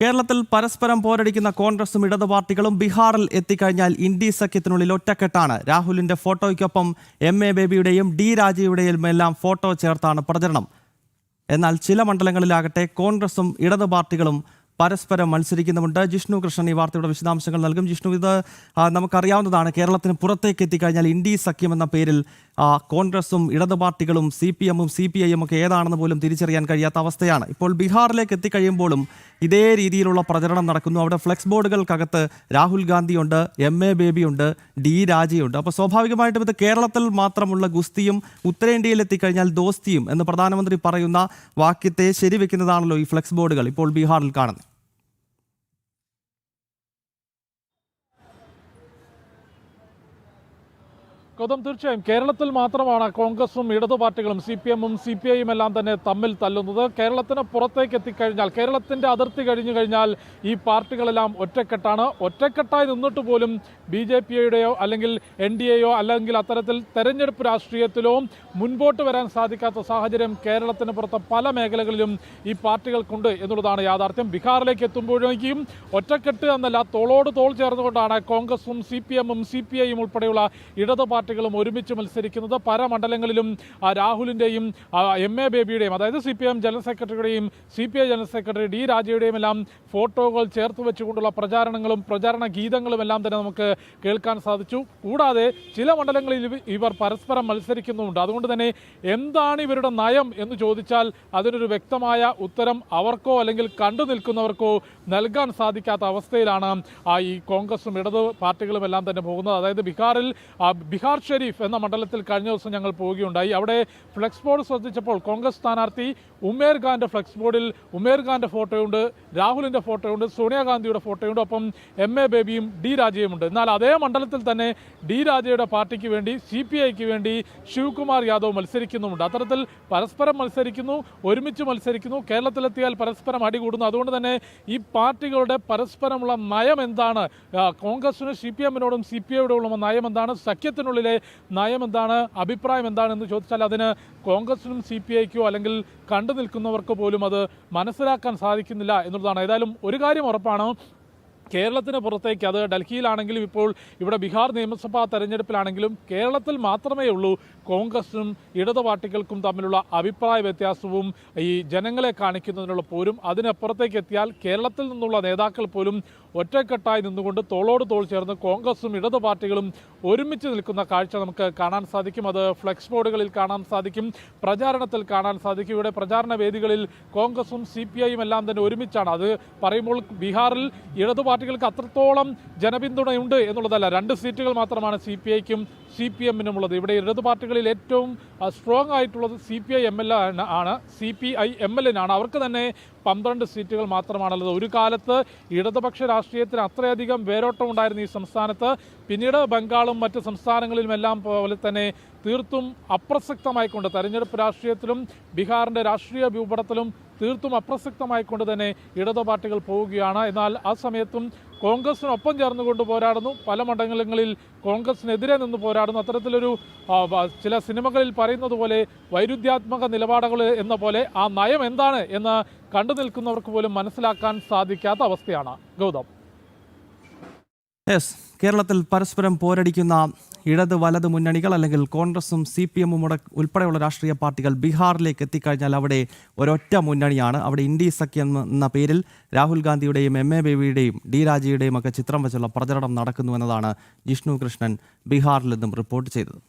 കേരളത്തിൽ പരസ്പരം പോരടിക്കുന്ന കോൺഗ്രസും ഇടത് പാർട്ടികളും ബീഹാറിൽ എത്തിക്കഴിഞ്ഞാൽ ഇന്ത്യ സഖ്യത്തിനുള്ളിൽ ഒറ്റക്കെട്ടാണ്. രാഹുലിന്റെ ഫോട്ടോയ്ക്കൊപ്പം എം എ ബേബിയുടെയും ഡി രാജയുടെയും എല്ലാം ഫോട്ടോ ചേർത്താണ് പ്രചരണം. എന്നാൽ ചില മണ്ഡലങ്ങളിലാകട്ടെ കോൺഗ്രസും ഇടത് പാർട്ടികളും പരസ്പരം മത്സരിക്കുന്നുമുണ്ട്. ജിഷ്ണു കൃഷ്ണൻ ഈ വാർത്തയുടെ വിശദാംശങ്ങൾ നൽകും. ജിഷ്ണു ഇത് നമുക്കറിയാവുന്നതാണ് കേരളത്തിന് പുറത്തേക്ക് എത്തിക്കഴിഞ്ഞാൽ ഇന്ത്യ സഖ്യം എന്ന പേരിൽ കോൺഗ്രസും ഇടത് പാർട്ടികളും സി പി എമ്മും സി പി ഐയും ഒക്കെ ഏതാണെന്ന് പോലും തിരിച്ചറിയാൻ കഴിയാത്ത അവസ്ഥയാണ്. ഇപ്പോൾ ബീഹാറിലേക്ക് എത്തിക്കഴിയുമ്പോഴും ഇതേ രീതിയിലുള്ള പ്രചരണം നടക്കുന്നു. അവിടെ ഫ്ലെക്സ് ബോർഡുകൾക്കകത്ത് രാഹുൽ ഗാന്ധിയുണ്ട് എം എ ബേബിയുണ്ട് ഡി രാജയുണ്ട്. അപ്പോൾ സ്വാഭാവികമായിട്ടും ഇത് കേരളത്തിൽ മാത്രമുള്ള ഗുസ്തിയും ഉത്തരേന്ത്യയിൽ എത്തിക്കഴിഞ്ഞാൽ ദോസ്തിയും എന്ന് പ്രധാനമന്ത്രി പറയുന്ന വാക്യത്തെ ശരിവെക്കുന്നതാണല്ലോ ഈ ഫ്ലെക്സ് ബോർഡുകൾ ഇപ്പോൾ ബീഹാറിൽ കാണുന്നത്. ഗൗതം തീർച്ചയായും. കേരളത്തിൽ മാത്രമാണ് കോൺഗ്രസും ഇടതു പാർട്ടികളും സി പി എമ്മും സി പി ഐയും എല്ലാം തന്നെ തമ്മിൽ തല്ലുന്നത്. കേരളത്തിന് പുറത്തേക്ക് എത്തിക്കഴിഞ്ഞാൽ കേരളത്തിന്റെ അതിർത്തി കഴിഞ്ഞു കഴിഞ്ഞാൽ ഈ പാർട്ടികളെല്ലാം ഒറ്റക്കെട്ടാണ്. ഒറ്റക്കെട്ടായി നിന്നിട്ട് പോലും ബി ജെ പിയുടെയോ അല്ലെങ്കിൽ എൻ ഡി എയോ അല്ലെങ്കിൽ അത്തരത്തിൽ തെരഞ്ഞെടുപ്പ് രാഷ്ട്രീയത്തിലോ മുൻപോട്ട് വരാൻ സാധിക്കാത്ത സാഹചര്യം കേരളത്തിന് പുറത്ത് പല മേഖലകളിലും ഈ പാർട്ടികൾക്കുണ്ട് എന്നുള്ളതാണ് യാഥാർത്ഥ്യം. ബീഹാറിലേക്ക് എത്തുമ്പോഴേക്കും ഒറ്റക്കെട്ട് എന്നല്ല തോളോട് തോൾ ചേർന്നുകൊണ്ടാണ് കോൺഗ്രസും സി പി എമ്മും സി പി ഐയും ഉൾപ്പെടെയുള്ള ഇടത് പാർട്ടികളും ഒരുമിച്ച് മത്സരിക്കുന്നത് പല മണ്ഡലങ്ങളിലും രാഹുലിന്റെയും എം എ ബേബിയുടെയും അതായത് C P M general സെക്രട്ടറിയുടെയും C P I general secretary D രാജയുടെയും എല്ലാം ഫോട്ടോകൾ ചേർത്ത് വെച്ചുകൊണ്ടുള്ള പ്രചാരണങ്ങളും പ്രചാരണ ഗീതങ്ങളും എല്ലാം തന്നെ നമുക്ക് കേൾക്കാൻ സാധിച്ചു. കൂടാതെ ചില മണ്ഡലങ്ങളിൽ ഇവർ പരസ്പരം മത്സരിക്കുന്നുമുണ്ട്. അതുകൊണ്ട് തന്നെ എന്താണ് ഇവരുടെ നയം എന്ന് ചോദിച്ചാൽ അതിനൊരു വ്യക്തമായ ഉത്തരം അവർക്കോ അല്ലെങ്കിൽ കണ്ടു നിൽക്കുന്നവർക്കോ നൽകാൻ സാധിക്കാത്ത അവസ്ഥയിലാണ് ഈ കോൺഗ്രസും ഇടത് പാർട്ടികളുമെല്ലാം തന്നെ പോകുന്നത്. അതായത് ബീഹാറിൽ ബീഹാർ ഷെരീഫ് എന്ന മണ്ഡലത്തിൽ കഴിഞ്ഞ ദിവസം ഞങ്ങൾ പോവുകയുണ്ടായി. അവിടെ ഫ്ലെക്സ് ബോർഡ് ശ്രദ്ധിച്ചപ്പോൾ കോൺഗ്രസ് സ്ഥാനാർത്ഥി ഉമേർ ഖാന്റെ ഫ്ലെക്സ് ബോർഡിൽ ഉമേർ ഖാന്റെ ഫോട്ടോയുണ്ട് രാഹുലിന്റെ ഫോട്ടോയുണ്ട് സോണിയാഗാന്ധിയുടെ ഫോട്ടോയുണ്ട് ഒപ്പം എം എ ബേബിയും ഡി രാജയുമുണ്ട് എന്നാൽ അതേ മണ്ഡലത്തിൽ തന്നെ ഡി രാജയുടെ പാർട്ടിക്ക് വേണ്ടി സി പി ഐക്ക് വേണ്ടി ശിവകുമാർ യാദവ് മത്സരിക്കുന്നുമുണ്ട്. അത്തരത്തിൽ പരസ്പരം മത്സരിക്കുന്നു ഒരുമിച്ച് മത്സരിക്കുന്നു. കേരളത്തിലെത്തിയാൽ പരസ്പരം അടികൂടുന്നു അതുകൊണ്ട് തന്നെ ഈ പാർട്ടികളുടെ പരസ്പരമുള്ള നയം എന്താണ്? കോൺഗ്രസിന് സി പി എമ്മിനോടും സി പി ഐയോടുമുള്ള നയം എന്താണ്? സഖ്യത്തിനുള്ളിലെ നയം എന്താണ്? അഭിപ്രായം എന്താണെന്ന് ചോദിച്ചാൽ അതിന് കോൺഗ്രസിനും സി പി ഐക്കോ അല്ലെങ്കിൽ കണ്ടു നിൽക്കുന്നവർക്ക് പോലും അത് മനസ്സിലാക്കാൻ സാധിക്കുന്നില്ല എന്നുള്ളതാണ്. ഏതായാലും ഒരു കാര്യം ഉറപ്പാണ് കേരളത്തിന് പുറത്തേക്ക്. അത് ഡൽഹിയിലാണെങ്കിലും ഇപ്പോൾ ഇവിടെ ബീഹാർ നിയമസഭാ തെരഞ്ഞെടുപ്പിലാണെങ്കിലും കേരളത്തിൽ മാത്രമേ ഉള്ളൂ. കോൺഗ്രസും ഇടതു പാർട്ടികൾക്കും തമ്മിലുള്ള അഭിപ്രായ വ്യത്യാസവും ഈ ജനങ്ങളെ കാണിക്കുന്നതിനുള്ള പോരും അതിനപ്പുറത്തേക്ക് എത്തിയാൽ കേരളത്തിൽ നിന്നുള്ള നേതാക്കൾ പോലും ഒറ്റക്കെട്ടായി നിന്നുകൊണ്ട് തോളോട് തോൾ ചേർന്ന് കോൺഗ്രസും ഇടതു പാർട്ടികളും ഒരുമിച്ച് നിൽക്കുന്ന കാഴ്ച നമുക്ക് കാണാൻ സാധിക്കും. അത് ഫ്ലെക്സ് ബോർഡുകളിൽ കാണാൻ സാധിക്കും. പ്രചാരണത്തിൽ കാണാൻ സാധിക്കും. ഇവിടെ പ്രചാരണ വേദികളിൽ കോൺഗ്രസും സി എല്ലാം തന്നെ ഒരുമിച്ചാണ്. അത് പറയുമ്പോൾ ബീഹാറിൽ ഇടതു പാർട്ടികൾക്ക് അത്രത്തോളം ജനപിന്തുണയുണ്ട് എന്നുള്ളതല്ല. രണ്ട് സീറ്റുകൾ മാത്രമാണ് സി പി ഐക്കും സി പി എമ്മിനും ഉള്ളത് ഇവിടെ ഇടതു പാർട്ടികളിൽ ഏറ്റവും സ്ട്രോങ് ആയിട്ടുള്ളത് C P I M L ആണ് C P I M L ആണ്. അവർക്ക് തന്നെ പന്ത്രണ്ട് സീറ്റുകൾ മാത്രമാണുള്ളത്. ഒരു കാലത്ത് ഇടതുപക്ഷ രാഷ്ട്രീയത്തിന് അത്രയധികം വേരോട്ടം ഉണ്ടായിരുന്നു ഈ സംസ്ഥാനത്ത് പിന്നീട് ബംഗാളും മറ്റ് സംസ്ഥാനങ്ങളിലുമെല്ലാം പോലെ തന്നെ തീർത്തും അപ്രസക്തമായിക്കൊണ്ട് തെരഞ്ഞെടുപ്പ് രാഷ്ട്രീയത്തിലും ബീഹാറിന്റെ രാഷ്ട്രീയ ഭൂപടത്തിലും തീർത്തും അപ്രസക്തമായിക്കൊണ്ട് തന്നെ ഇടതു പാർട്ടികൾ പോവുകയാണ്. എന്നാൽ ആ സമയത്തും കോൺഗ്രസിനൊപ്പം ചേർന്നുകൊണ്ട് പോരാടുന്നു. പല മണ്ഡലങ്ങളിൽ കോൺഗ്രസിനെതിരെ നിന്ന് പോരാടുന്നു. അത്തരത്തിലൊരു ചില സിനിമകളിൽ പറയുന്നത് പോലെ വൈരുദ്ധ്യാത്മക നിലപാടുകൾ എന്ന പോലെ ആ നയം എന്താണ് എന്ന് കണ്ടു നിൽക്കുന്നവർക്ക് പോലും മനസ്സിലാക്കാൻ സാധിക്കാത്ത അവസ്ഥയാണ് ഗൗതം. യെസ് കേരളത്തിൽ പരസ്പരം പോരടിക്കുന്ന ഇടത് വലത് മുന്നണികൾ അല്ലെങ്കിൽ കോൺഗ്രസും സി പി എമ്മും ഉൾപ്പെടെയുള്ള രാഷ്ട്രീയ പാർട്ടികൾ ബീഹാറിലേക്ക് എത്തിക്കഴിഞ്ഞാൽ അവിടെ ഒരൊറ്റ മുന്നണിയാണ്. അവിടെ ഇന്ത്യ സഖ്യം എന്ന പേരിൽ രാഹുൽ ഗാന്ധിയുടെയും എം എ ബേബിയുടെയും ഡി രാജയുടെയും ഒക്കെ ചിത്രം വെച്ചുള്ള പ്രചരണം നടക്കുന്നു എന്നതാണ് ജിഷ്ണു കൃഷ്ണൻ ബീഹാറിൽ നിന്നും റിപ്പോർട്ട് ചെയ്തത്.